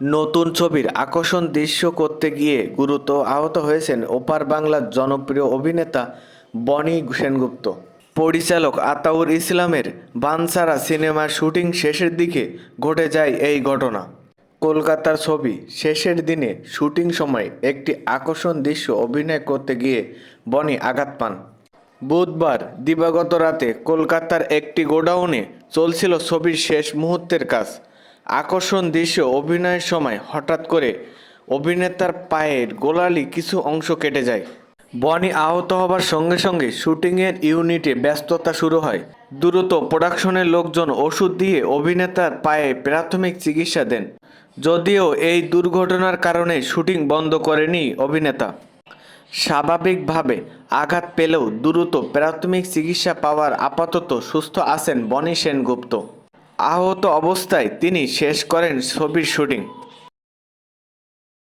নতুন ছবির আকর্ষণ দৃশ্য করতে গিয়ে গুরুতর আহত হয়েছেন ওপার বাংলার জনপ্রিয় অভিনেতা বনি সেনগুপ্ত। পরিচালক আতাউর ইসলামের বানসারা সিনেমার শুটিং শেষের দিকে ঘটে যায় এই ঘটনা। কলকাতার ছবি শেষের দিনে শুটিং সময় একটি আকর্ষণ দৃশ্য অভিনয় করতে গিয়ে বনি আঘাত পান। বুধবার দিবাগত রাতে কলকাতার একটি গোডাউনে চলছিল ছবির শেষ মুহূর্তের কাজ। আকর্ষণ দৃশ্য অভিনয়ের সময় হঠাৎ করে অভিনেতার পায়ের গোলালি কিছু অংশ কেটে যায়। বনি আহত হবার সঙ্গে সঙ্গে শুটিংয়ের ইউনিটে ব্যস্ততা শুরু হয়। দ্রুত প্রোডাকশনের লোকজন ওষুধ দিয়ে অভিনেতার পায়ে প্রাথমিক চিকিৎসা দেন। যদিও এই দুর্ঘটনার কারণে শুটিং বন্ধ করেনি অভিনেতা। স্বাভাবিকভাবে আঘাত পেলেও দ্রুত প্রাথমিক চিকিৎসা পাওয়ার আপাতত সুস্থ আছেন বনি সেনগুপ্ত। আহত অবস্থায় তিনি শেষ করেন ছবির শুটিং।